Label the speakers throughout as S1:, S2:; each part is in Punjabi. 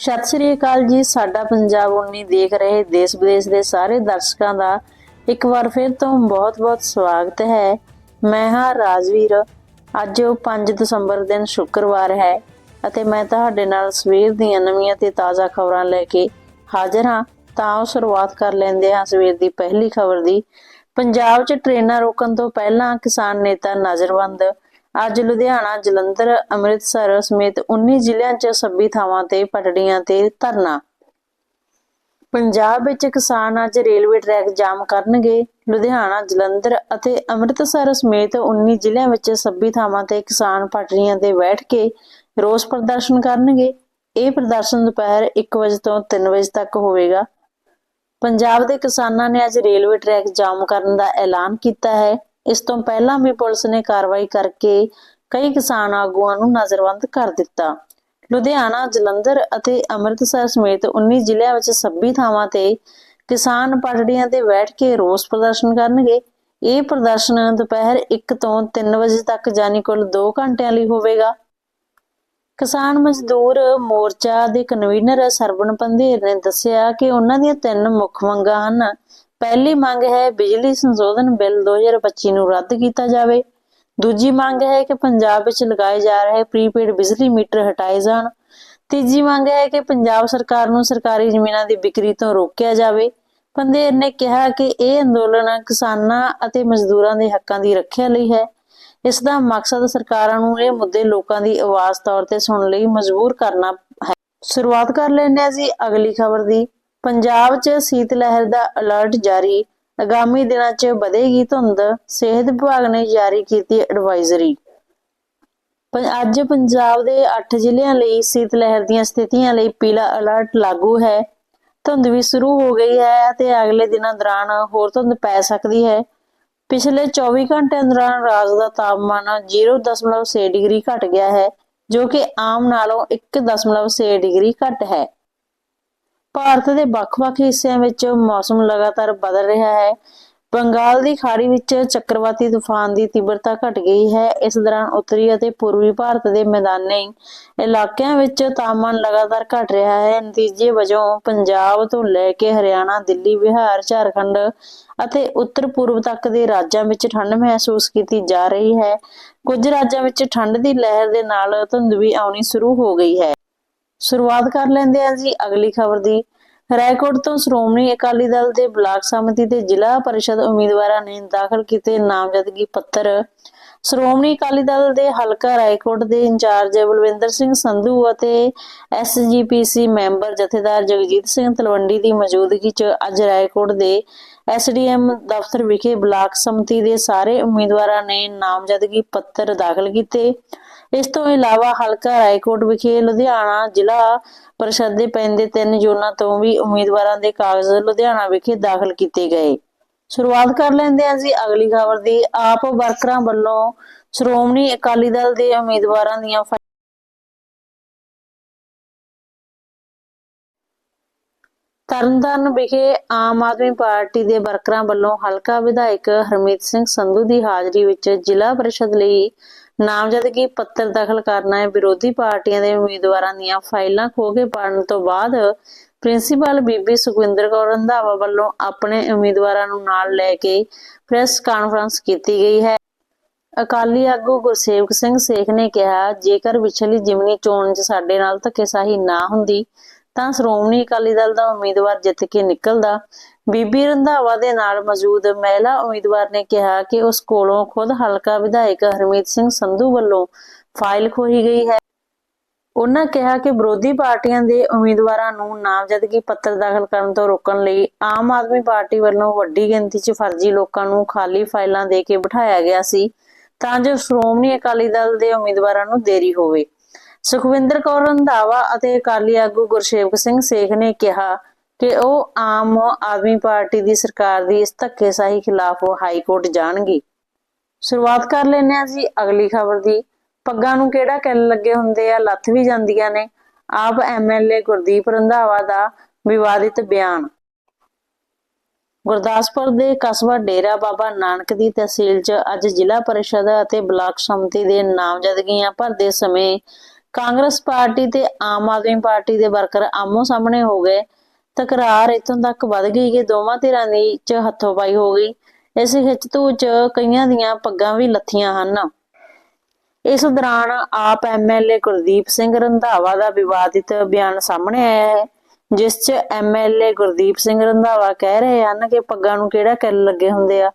S1: ਸਤਿ ਸ੍ਰੀ ਅਕਾਲ ਜੀ, ਸਾਡਾ ਪੰਜਾਬ 19 ਦੇਖ ਰਹੇ ਦੇਸ਼ ਵਿਦੇਸ਼ ਦੇ ਸਾਰੇ ਦਰਸ਼ਕਾਂ ਦਾ। ਇੱਕ ਵਾਰ ਫਿਰ ਤੋਂ ਬਹੁਤ-ਬਹੁਤ ਸਵਾਗਤ ਹੈ। ਮੈਂ ਹਾਂ ਰਾਜਵੀਰ। ਅੱਜ ਉਹ 5 ਦਸੰਬਰ ਦਿਨ ਸ਼ੁੱਕਰਵਾਰ ਹੈ ਅਤੇ ਮੈਂ ਤੁਹਾਡੇ ਨਾਲ ਸਵੇਰ ਦੀਆਂ ਨਵੀਆਂ ਤੇ ਤਾਜ਼ਾ ਖਬਰਾਂ ਲੈ ਕੇ ਹਾਜ਼ਰ ਹਾਂ। ਤਾਂ ਆਓ ਸ਼ੁਰੂਆਤ ਕਰ ਲੈਂਦੇ ਹਾਂ ਸਵੇਰ ਦੀ ਪਹਿਲੀ ਖਬਰ ਦੀ। ਪੰਜਾਬ 'ਚ ਟ੍ਰੇਨਾਂ ਰੋਕਣ ਤੋਂ ਪਹਿਲਾਂ ਕਿਸਾਨ ਨੇਤਾ ਨਜ਼ਰਬੰਦ ਅੱਜ ਲੁਧਿਆਣਾ, ਜਲੰਧਰ, ਅੰਮ੍ਰਿਤਸਰ ਸਮੇਤ 19 ਜ਼ਿਲ੍ਹਿਆਂ 'ਚ 26 ਥਾਵਾਂ ਤੇ ਪਟੜੀਆਂ ਤੇ ਧਰਨਾ। ਪੰਜਾਬ ਵਿੱਚ ਕਿਸਾਨ ਅੱਜ ਰੇਲਵੇ ਟਰੈਕ ਜਾਮ ਕਰਨਗੇ। ਲੁਧਿਆਣਾ, ਜਲੰਧਰ ਅਤੇ ਅੰਮ੍ਰਿਤਸਰ ਸਮੇਤ 19 ਜ਼ਿਲ੍ਹਿਆਂ ਵਿੱਚ 26 ਥਾਵਾਂ ਤੇ ਕਿਸਾਨ ਪਟੜੀਆਂ ਤੇ ਬੈਠ ਕੇ ਰੋਸ ਪ੍ਰਦਰਸ਼ਨ ਕਰਨਗੇ। ਇਹ ਪ੍ਰਦਰਸ਼ਨ ਦੁਪਹਿਰ 1 ਵਜੇ ਤੋਂ 3 ਵਜੇ ਤੱਕ ਹੋਵੇਗਾ। ਪੰਜਾਬ ਦੇ ਕਿਸਾਨਾਂ ਨੇ ਅੱਜ ਰੇਲਵੇ ਟਰੈਕ ਜਾਮ ਕਰਨ ਦਾ ਐਲਾਨ ਕੀਤਾ ਹੈ। ਇਸ ਤੋਂ ਪਹਿਲਾਂ ਵੀ ਪੁਲਿਸ ਨੇ ਕਾਰਵਾਈ ਕਰਕੇ ਕਈ ਕਿਸਾਨ ਆਗੂਆਂ ਨੂੰ ਨਜ਼ਰਬੰਦ ਕਰ ਦਿੱਤਾ। ਲੁਧਿਆਣਾ, ਜਲੰਧਰ ਅਤੇ ਅੰਮ੍ਰਿਤਸਰ ਸਮੇਤ 19 ਜ਼ਿਲ੍ਹਿਆਂ ਵਿੱਚ 26 ਥਾਵਾਂ ਤੇ ਕਿਸਾਨ ਪਟੜੀਆਂ ਤੇ ਬੈਠ ਕੇ ਰੋਸ ਪ੍ਰਦਰਸ਼ਨ ਕਰਨਗੇ। ਇਹ ਪ੍ਰਦਰਸ਼ਨ ਦੁਪਹਿਰ 1 ਤੋਂ 3 ਵਜੇ ਤੱਕ ਯਾਨੀ ਕੁੱਲ 2 ਘੰਟਿਆਂ ਲਈ ਹੋਵੇਗਾ। ਕਿਸਾਨ ਮਜ਼ਦੂਰ ਮੋਰਚਾ ਦੇ ਕਨਵੀਨਰ ਸਰਵਣ ਪੰਧੇਰ ਨੇ ਦੱਸਿਆ ਕਿ ਉਹਨਾਂ ਦੀਆਂ ਤਿੰਨ ਮੁੱਖ ਮੰਗਾਂ ਹਨ। ਪਹਿਲੀ ਮੰਗ ਹੈ ਬਿਜਲੀ ਸੰਸ਼ੋਧਨ ਬਿੱਲ 2025 ਨੂੰ ਰੱਦ ਕੀਤਾ ਜਾਵੇ। ਦੂਜੀ ਮੰਗ ਹੈ ਕਿ ਪੰਜਾਬ ਵਿੱਚ ਲਗਾਏ ਜਾ ਰਹੇ ਪ੍ਰੀਪੇਡ ਬਿਜਲੀ ਮੀਟਰ ਹਟਾਏ ਜਾਣ। ਤੀਜੀ ਮੰਗ ਹੈ ਕਿ ਪੰਜਾਬ ਸਰਕਾਰ ਨੂੰ ਸਰਕਾਰੀ ਜ਼ਮੀਨਾਂ ਦੀ ਵਿਕਰੀ ਤੋਂ ਰੋਕਿਆ ਜਾਵੇ। ਪੰਧੇਰ ਨੇ ਕਿਹਾ ਕਿ ਇਹ ਅੰਦੋਲਨ ਕਿਸਾਨਾਂ ਅਤੇ ਮਜ਼ਦੂਰਾਂ ਦੇ ਹੱਕਾਂ ਦੀ ਰੱਖਿਆ ਲਈ ਹੈ। ਇਸ ਦਾ ਮਕਸਦ ਸਰਕਾਰਾਂ ਨੂੰ ਇਹ ਮੁੱਦੇ ਲੋਕਾਂ ਦੀ ਆਵਾਜ਼ ਤੌਰ ਤੇ ਸੁਣਨ ਲਈ ਮਜਬੂਰ ਕਰਨਾ ਹੈ। ਸ਼ੁਰੂਆਤ ਕਰ ਲੈਂਦੇ ਹਾਂ ਜੀ ਅਗਲੀ ਖਬਰ ਦੀ। ਪੰਜਾਬ 'ਚ ਸੀਤ ਲਹਿਰ ਦਾ ਅਲਰਟ ਜਾਰੀ। ਆਗਾਮੀ ਦਿਨਾਂ 'ਚ ਵਧੇਗੀ ਧੁੰਦ। ਸਿਹਤ ਵਿਭਾਗ ਨੇ ਜਾਰੀ ਕੀਤੀ ਐਡਵਾਈਜ਼ਰੀ। ਅੱਜ ਪੰਜਾਬ ਦੇ 8 ਜ਼ਿਲ੍ਹਿਆਂ ਲਈ ਸੀਤ ਲਹਿਰ ਦੀਆਂ ਸਥਿਤੀਆਂ ਲਈ ਪੀਲਾ ਅਲਰਟ ਲਾਗੂ ਹੈ। ਧੁੰਦ ਵੀ ਸ਼ੁਰੂ ਹੋ ਗਈ ਹੈ ਅਤੇ ਅਗਲੇ ਦਿਨਾਂ ਦੌਰਾਨ ਹੋਰ ਧੁੰਦ ਪੈ ਸਕਦੀ ਹੈ। ਪਿਛਲੇ 24 ਘੰਟਿਆਂ ਦੌਰਾਨ ਰਾਜ ਦਾ ਤਾਪਮਾਨ 0.6 ਡਿਗਰੀ ਘਟ ਗਿਆ ਹੈ, ਜੋ ਕਿ ਆਮ ਨਾਲੋਂ 1.6 ਡਿਗਰੀ ਘੱਟ ਹੈ। ਭਾਰਤ ਦੇ ਵੱਖ-ਵੱਖ ਹਿੱਸਿਆਂ ਵਿੱਚ ਮੌਸਮ ਲਗਾਤਾਰ ਬਦਲ ਰਿਹਾ ਹੈ। ਬੰਗਾਲ ਦੀ ਖਾੜੀ ਵਿੱਚ ਚੱਕਰਵਾਤੀ ਤੂਫਾਨ ਦੀ ਤੀਬਰਤਾ ਘਟ ਗਈ ਹੈ। ਇਸ ਦੌਰਾਨ ਉੱਤਰੀ ਅਤੇ ਪੂਰਬੀ ਭਾਰਤ ਦੇ ਮੈਦਾਨੀ ਇਲਾਕਿਆਂ ਵਿੱਚ ਤਾਪਮਾਨ ਲਗਾਤਾਰ ਘਟ ਰਿਹਾ ਹੈ। ਨਤੀਜੇ ਵਜੋਂ ਪੰਜਾਬ ਤੋਂ ਲੈ ਕੇ ਹਰਿਆਣਾ, ਦਿੱਲੀ, ਬਿਹਾਰ, ਝਾਰਖੰਡ ਅਤੇ ਉੱਤਰ ਪੂਰਬ ਤੱਕ ਦੇ ਰਾਜਾਂ ਵਿੱਚ ਠੰਡ ਮਹਿਸੂਸ ਕੀਤੀ ਜਾ ਰਹੀ ਹੈ। ਕੁਝ ਰਾਜਾਂ ਵਿੱਚ ਠੰਡ ਦੀ ਲਹਿਰ ਦੇ ਨਾਲ ਧੁੰਦ ਵੀ ਆਉਣੀ ਸ਼ੁਰੂ ਹੋ ਗਈ ਹੈ। ਸ਼ੁਰੂਆਤ ਕਰ ਲੈਂਦੇ ਹਾਂ ਜੀ ਅਗਲੀ ਖਬਰ ਦੀ। ਰਾਏਕੋਟ ਤੋਂ ਸ਼੍ਰੋਮਣੀ ਅਕਾਲੀ ਦਲ ਦੇ ਬਲਾਕ ਸਮਿਤੀ ਤੇ ਜ਼ਿਲ੍ਹਾ ਪਰਿਸ਼ਦ ਉਮੀਦਵਾਰਾਂ ਨੇ ਦਾਖਲ ਕੀਤੇ ਨਾਮਜ਼ਦਗੀ ਪੱਤਰ। ਸ਼੍ਰੋਮਣੀ ਅਕਾਲੀ ਦਲ ਦੇ ਹਲਕਾ ਰਾਏਕੋਟ ਦੇ ਇੰਚਾਰਜ ਬਲਵਿੰਦਰ ਸਿੰਘ ਸੰਧੂ ਅਤੇ ਐਸਜੀਪੀਸੀ ਮੈਂਬਰ ਜਥੇਦਾਰ ਜਗਜੀਤ ਸਿੰਘ ਤਲਵੰਡੀ ਦੀ ਮੌਜੂਦਗੀ 'ਚ ਅੱਜ ਰਾਏਕੋਟ ਦੇ ਐਸਡੀਐਮ ਦਫ਼ਤਰ ਵਿਖੇ ਬਲਾਕ ਸਮਿਤੀ ਦੇ ਸਾਰੇ ਉਮੀਦਵਾਰਾਂ ਨੇ ਨਾਮਜ਼ਦਗੀ ਪੱਤਰ ਦਾਖਲ ਕੀਤੇ। ਇਸ ਤੋਂ ਇਲਾਵਾ ਹਲਕਾ ਰਾਏਕੋਟ ਵਿਖੇ ਲੁਧਿਆਣਾ ਜ਼ਿਲ੍ਹਾ ਪਰਿਸ਼ਦ ਦੇ ਪੈਂਦੇ ਤਿੰਨ ਜ਼ੋਨਾਂ ਤੋਂ ਵੀ ਉਮੀਦਵਾਰਾਂ ਦੇ ਕਾਗਜ਼ ਲੁਧਿਆਣਾ ਵਿਖੇ ਦਾਖਲ ਕੀਤੇ ਗਏ। ਸ਼ੁਰੂਆਤ ਕਰ ਲੈਂਦੇ ਹਾਂ ਜੀ ਅਗਲੀ ਖਬਰ ਦੀ। ਆਪ ਵਰਕਰਾਂ ਵੱਲੋਂ ਸ਼੍ਰੋਮਣੀ ਅਕਾਲੀ ਦਲ ਦੇ ਉਮੀਦਵਾਰਾਂ ਦੀਆਂ ਫਾ- ਤਰਨਤਾਰਨ ਵਿਖੇ ਆਮ ਆਦਮੀ ਪਾਰਟੀ ਦੇ ਵਰਕਰਾਂ ਵੱਲੋਂ ਹਲਕਾ ਵਿਧਾਇਕ ਹਰਮੀਤ ਸਿੰਘ ਸੰਧੂ ਦੀ ਹਾਜ਼ਰੀ ਵਿੱਚ ਜ਼ਿਲ੍ਹਾ ਪਰਿਸ਼ਦ ਲਈ ਨਾਮਜ਼ਦਗੀ ਪੱਤਰ ਦਾਖਲ ਕਰਨਾ ਹੈ। ਵਿਰੋਧੀ ਪਾਰਟੀਆਂ ਦੇ ਉਮੀਦਵਾਰਾਂ ਦੀਆਂ ਫਾਈਲਾਂ ਖੋਹ ਕੇ ਪੜਨ ਤੋਂ ਬਾਅਦ ਪ੍ਰਿੰਸੀਪਲ ਬੀਬੀ ਸੁਖਵਿੰਦਰ ਕੌਰ ਰੰਧਾਵਾ ਵੱਲੋਂ ਆਪਣੇ ਉਮੀਦਵਾਰਾਂ ਨੂੰ ਨਾਲ ਲੈ ਕੇ ਪ੍ਰੈਸ ਕਾਨਫਰੰਸ ਕੀਤੀ ਗਈ ਹੈ। ਅਕਾਲੀ ਆਗੂ ਗੁਰਸੇਵਕ ਸਿੰਘ ਸੇਖ ਨੇ ਕਿਹਾ, ਜੇਕਰ ਵਿਛਲੀ ਜਿਮਨੀ ਚੋਣ 'ਚ ਸਾਡੇ ਨਾਲ ਧੱਕੇਸ਼ਾਹੀ ਨਾ ਹੁੰਦੀ, ਤਾਂ ਸ਼੍ਰੋਮਣੀ ਅਕਾਲੀ ਦਲ ਦਾ ਉਮੀਦਵਾਰ ਜਿੱਤ ਕੇ ਨਿਕਲਦਾ। ਬੀਬੀ ਰੰਧਾਵਾ ਦੇ ਨਾਲ ਮੌਜੂਦ ਮਹਿਲਾ ਉਮੀਦਵਾਰ ਨੇ ਕਿਹਾ ਕਿ ਉਸ ਕੋਲੋਂ ਖੁਦ ਹਲਕਾ ਵਿਧਾਇਕ ਹਰਮੀਤ ਸਿੰਘ ਸੰਧੂ ਵੱਲੋਂ ਫਾਈਲ ਖੋਹੀ ਗਈ ਹੈ। ਉਹਨਾਂ ਕਿਹਾ ਕਿ ਵਿਰੋਧੀ ਪਾਰਟੀਆਂ ਦੇ ਉਮੀਦਵਾਰਾਂ ਨੂੰ ਨਾਮਜ਼ਦਗੀ ਪੱਤਰ ਦਾਖਲ ਕਰਨ ਤੋਂ ਰੋਕਣ ਲਈ ਆਮ ਆਦਮੀ ਪਾਰਟੀ ਵੱਲੋਂ ਵੱਡੀ ਗਿਣਤੀ 'ਚ ਫਰਜ਼ੀ ਲੋਕਾਂ ਨੂੰ ਖਾਲੀ ਫਾਈਲਾਂ ਦੇ ਕੇ ਬਿਠਾਇਆ ਗਿਆ ਸੀ ਤਾਂ ਜੋ ਸ਼੍ਰੋਮਣੀ ਅਕਾਲੀ ਦਲ ਦੇ ਉਮੀਦਵਾਰਾਂ ਨੂੰ ਦੇਰੀ ਹੋਵੇ। ਸੁਖਵਿੰਦਰ ਕੌਰ ਰੰਧਾਵਾ ਅਤੇ ਅਕਾਲੀ ਆਗੂ ਗੁਰਸੇਵਕ ਸਿੰਘ ਸੇਖ ਨੇ ਕਿਹਾ ਕਿ ਉਹ ਆਮ ਆਦਮੀ ਪਾਰਟੀ ਦੀ ਸਰਕਾਰ ਦੀ ਇਸ ਧੱਕੇਸ਼ਾਹੀ ਖਿਲਾਫ ਹਾਈ ਕੋਰਟ ਜਾਣਗੇ। ਸ਼ੁਰੂਆਤ ਕਰ ਲੈਂਦੇ ਹਾਂ ਜੀ ਅਗਲੀ ਖਬਰ ਦੀ। ਪੱਗਾਂ ਨੂੰ ਕਿਹੜਾ ਕਿੱਲ ਲੱਗੇ ਹੁੰਦੇ ਆ? ਲੱਥ ਵੀ ਜਾਂਦੀਆਂ ਨੇ। ਆਪ ਐਮਐਲਏ ਗੁਰਦੀਪ ਰੰਧਾਵਾ ਦਾ ਵਿਵਾਦਿਤ ਬਿਆਨ। ਗੁਰਦਾਸਪੁਰ ਦੇ ਕਸਬਾ ਡੇਰਾ ਬਾਬਾ ਨਾਨਕ ਦੀ ਤਹਿਸੀਲ 'ਚ ਅੱਜ ਜ਼ਿਲ੍ਹਾ ਪਰਿਸ਼ਦ ਅਤੇ ਬਲਾਕ ਸੰਮਤੀ ਦੇ ਨਾਮਜ਼ਦਗੀਆਂ ਭਰਦੇ ਸਮੇਂ ਕਾਂਗਰਸ ਪਾਰਟੀ ਤੇ ਆਮ ਆਦਮੀ ਪਾਰਟੀ ਦੇ ਵਰਕਰ ਆਮੋ ਸਾਹਮਣੇ ਹੋ ਗਏ। ਤਕਰਾਰ ਇਤੋਂ ਤੱਕ ਵੱਧ ਗਈ ਕਿ ਦੋਵਾਂ ਧਿਰਾਂ ਦੀ ਚ ਹੱਥੋਂ-ਪਾਈ ਹੋ ਗਈ। ਇਸ ਖਿੱਚਤੂ ਚ ਕਈਆਂ ਦੀਆਂ ਪੱਗਾਂ ਵੀ ਲੱਥੀਆਂ ਹਨ। ਇਸ ਦੌਰਾਨ ਆਪ ਐਮਐਲਏ ਗੁਰਦੀਪ ਸਿੰਘ ਰੰਧਾਵਾ ਦਾ ਵਿਵਾਦਿਤ ਬਿਆਨ ਸਾਹਮਣੇ ਆਇਆ ਹੈ, ਜਿਸ 'ਚ ਐਮਐਲਏ ਗੁਰਦੀਪ ਸਿੰਘ ਰੰਧਾਵਾ ਕਹਿ ਰਹੇ ਹਨ ਕਿ ਪੱਗਾਂ ਨੂੰ ਕਿਹੜਾ ਕਿੱਲ ਲੱਗੇ ਹੁੰਦੇ ਆ,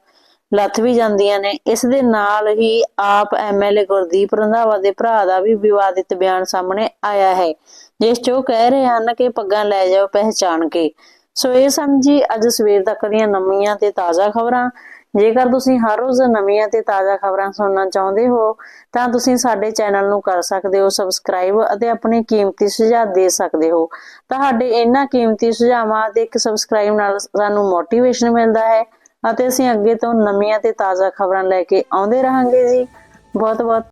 S1: ਲੱਥ ਵੀ ਜਾਂਦੀਆਂ ਨੇ। ਇਸ ਦੇ ਨਾਲ ਹੀ ਆਪ ਐਮਐਲਏ ਗੁਰਦੀਪ ਰੰਧਾਵਾ ਦੇ ਭਰਾ ਦਾ ਵੀ ਵਿਵਾਦਿਤ ਬਿਆਨ ਸਾਹਮਣੇ ਆਇਆ ਹੈ। ਜਿਸ 'ਚ ਉਹ ਕਹਿ ਰਹੇ ਹਨ ਕਿ ਪੱਗਾਂ ਲੈ ਜਾਓ ਪਹਿਚਾਣ ਕੇ। ਸੋ ਇਹ ਸਨ ਜੀ ਅੱਜ ਸਵੇਰ ਤੱਕ ਦੀਆਂ ਨਵੀਆਂ ਤੇ ਤਾਜ਼ਾ ਖਬਰਾਂ। ਜੇਕਰ ਤੁਸੀਂ ਹਰ ਰੋਜ਼ ਨਵੀਆਂ ਤੇ ਤਾਜ਼ਾ ਖਬਰਾਂ ਸੁਣਨਾ ਚਾਹੁੰਦੇ ਹੋ, ਤਾਂ ਤੁਸੀਂ ਸਾਡੇ ਚੈਨਲ ਨੂੰ ਕਰ ਸਕਦੇ ਹੋ ਸਬਸਕ੍ਰਾਈਬ ਅਤੇ ਆਪਣੇ ਕੀਮਤੀ ਸੁਝਾਅ ਦੇ ਸਕਦੇ ਹੋ। ਤੁਹਾਡੇ ਇਹਨਾਂ ਕੀਮਤੀ ਸੁਝਾਵਾਂ ਤੇ ਇੱਕ ਸਬਸਕ੍ਰਾਈਬ ਨਾਲ ਸਾਨੂੰ ਮੋਟੀਵੇਸ਼ਨ ਮਿਲਦਾ ਹੈ ਅਤੇ ਅਸੀਂ ਅੱਗੇ ਤੋਂ ਨਵੀਆਂ ਤੇ ਤਾਜ਼ਾ ਖਬਰਾਂ ਲੈ ਕੇ ਆਉਂਦੇ ਰਹਾਂਗੇ ਜੀ। ਬਹੁਤ ਬਹੁਤ